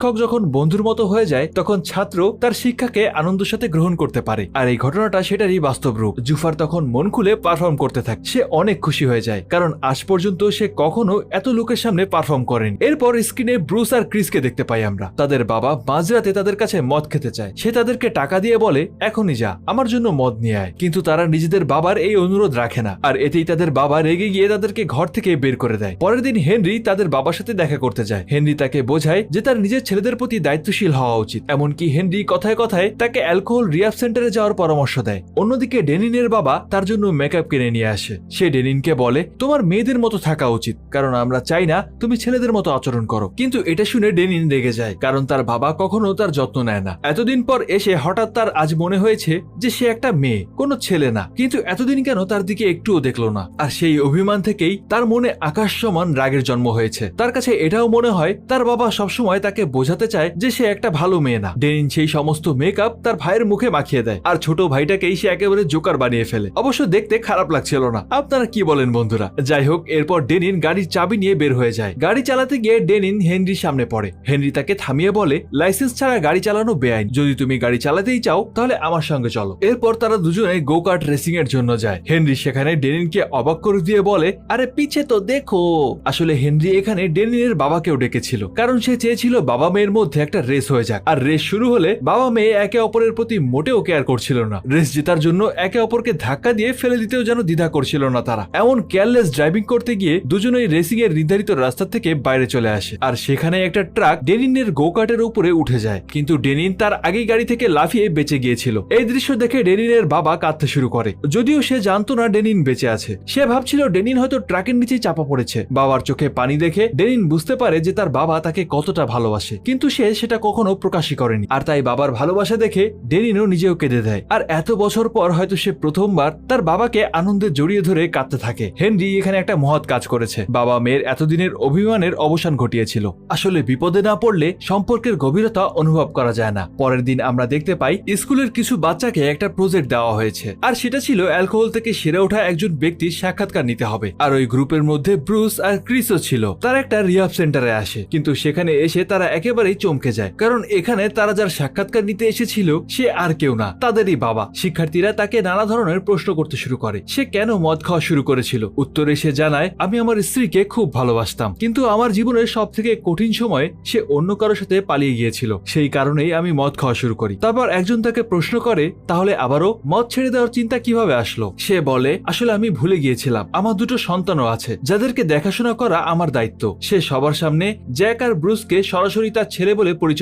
শিক্ষক যখন বন্ধুর মতো হয়ে যায়, তখন ছাত্র তার শিক্ষাকে আনন্দের সাথে গ্রহণ করতে পারে। আর এই ঘটনাটা সেটারই বাস্তব রূপ। জুফার তখন মন খুলে পারফর্ম করতে থাকে। সে অনেক খুশি হয়ে যায়। কারণ আজ পর্যন্ত সে কখনো এত লোকের সামনে পারফর্ম করেন। এরপর স্ক্রিনে ব্রুস আর ক্রিসকে দেখতে পাই আমরা। তাদের বাবা মাঝরাতে তাদের কাছে মদ খেতে চায়। সে তাদেরকে টাকা দিয়ে বলে, এখনই যা, আমার জন্য মদ নিয়ে আয়। কিন্তু তারা নিজেদের বাবার এই অনুরোধ রাখে না। আর এতেই তাদের বাবা রেগে গিয়ে তাদেরকে ঘর থেকে বের করে দেয়। পরের দিন হেনরি তাদের বাবার সাথে দেখা করতে যায়। হেনরি তাকে বোঝায় যে তার নিজের ছেলেদের প্রতি দায়িত্বশীল হওয়া উচিত। এমনকি হেনরি কথায় কথায় তাকে অ্যালকোহল রিয়াব সেন্টারে যাওয়ার পরামর্শ দেয়। অন্যদিকে ডেনিনের বাবা তার জন্য মেকআপ কিনে নিয়ে আসে। সে ডেনিনকে বলে, তোমার মেয়েদের মতো থাকা উচিত, কারণ আমরা চাই না তুমি ছেলেদের মতো আচরণ করো। কিন্তু এটা শুনে ডেনিন রেগে যায়, কারণ তার বাবা কখনো তার যত্ন নেয় না। এতদিন পর এসে হঠাৎ তার আজ মনে হয়েছে যে সে একটা মেয়ে, কোনো ছেলে না। কিন্তু এতদিন কেন তার দিকে একটুও দেখল না। আর সেই অভিমান থেকেই তার মনে আকাশ সমান রাগের জন্ম হয়েছে। তার কাছে এটাও মনে হয়, তার বাবা সবসময় তাকে বোঝাতে চায় যে সে একটা ভালো মেয়ে না। ডেনিন সেই সমস্ত মেকআপ তার ভাইয়ের মুখে মাখিয়ে দেয়। আর ছোট ভাইটাকেই সে একেবারে জোকার বানিয়ে ফেলে। অবশ্য দেখতে খারাপ লাগছিল না। আপনারা কি বলেন বন্ধুরা? যাই হোক, এরপর ডেনিন গাড়ির চাবি নিয়ে বের হয়ে যায়। গাড়ি চালাতে গিয়ে ডেনিন হেনরির সামনে পড়ে। হেনরি তাকে থামিয়ে বলে, লাইসেন্স ছাড়া গাড়ি চালানো বেআইন। যদি তুমি গাড়ি চালাতেই চাও, তাহলে আমার সঙ্গে চলো। এরপর তারা দুজনে গো কার্ট রেসিং এর জন্য যায়। হেনরি সেখানে ডেনিনকে অবাক করে দিয়ে বলে, আরে, পিছে তো দেখো। আসলে হেনরি এখানে ডেনিনের বাবাকেও ডেকেছিল। কারণ সে চেয়েছিল বাবা মেয়ের মধ্যে একটা রেস হয়ে যাক। আর রেস শুরু হলে বাবা মেয়ে একে অপরের প্রতি মোটেও কেয়ার করছিল না। রেস জেতার জন্য একে অপরকে ধাক্কা দিয়ে ফেলে দিতেও যেন দ্বিধা করছিল না তারা। এমন কেয়ারলেস ড্রাইভিং করতে গিয়ে দুজনেই রেসিং এর নির্ধারিত রাস্তা থেকে বাইরে চলে আসে। আর সেখানে একটা ট্রাক ডেনিনের গো কার্টের উপরে উঠে যায়। কিন্তু ডেনিন তার আগেই গাড়ি থেকে লাফিয়ে বেঁচে গিয়েছিল। এই দৃশ্য দেখে ডেনিনের বাবা কাঁদতে শুরু করে। যদিও সে জানতো না ডেনিন বেঁচে আছে। সে ভাবছিল ডেনিন হয়তো ট্রাকের নিচেই চাপা পড়েছে। বাবার চোখে পানি দেখে ডেনিন বুঝতে পারে যে তার বাবা তাকে কতটা ভালোবাসে। কিন্তু সে সেটা কখনো প্রকাশই করেনি। আর তাই বাবার ভালোবাসা দেখে ডেনিনও নিজেও কেঁদে দেয়। আর এত বছর পর হয়তো সে প্রথমবার তার বাবাকে আনন্দে জড়িয়ে ধরে কাঁদতে থাকে। হেনরি এখানে একটা মহৎ কাজ করেছে। বাবা মেয়ের এতদিনের অভিমানের অবসান ঘটিয়েছিল। আসলে বিপদে না পড়লে সম্পর্কের গভীরতা অনুভব করা যায় না। পরের দিন আমরা দেখতে পাই স্কুলের কিছু বাচ্চাকে একটা প্রজেক্ট দেওয়া হয়েছে। আর সেটা ছিল অ্যালকোহল থেকে সেরে ওঠা একজন ব্যক্তির সাক্ষাৎকার নিতে হবে। আর ওই গ্রুপের মধ্যে ব্রুস আর ক্রিসও ছিল। তারা একটা রিহাব সেন্টারে আসে। কিন্তু সেখানে এসে তারা একেবারেই চমকে যায়। কারণ এখানে তারা যার সাক্ষাৎকার নিতে এসেছিল, সে আর কেউ না, তাদেরই বাবা। শিক্ষার্থীরা তাকে নানা ধরনের প্রশ্ন করতে শুরু করে, সে কেন মদ খাওয়া শুরু করেছিল? উত্তরে সে জানায়, আমি আমার স্ত্রীকে খুব ভালোবাসতাম, কিন্তু আমার জীবনের সব থেকে কঠিন সময়ে সে অন্য কারোর সাথে পালিয়ে গিয়েছিল। সেই কারণেই আমি মদ খাওয়া শুরু করি। তারপর একজন তাকে প্রশ্ন করে, তাহলে আবারও মদ ছেড়ে দেওয়ার চিন্তা কীভাবে আসলো? সে বলে, আসলে আমি ভুলে গিয়েছিলাম। আমার দুটো সন্তানও আছে, যাদেরকে দেখাশোনা করা আমার দায়িত্ব। সে সবার সামনে জ্যাক আর ব্রুসকে সরাসরি তার ছেলে বলে পরিচয়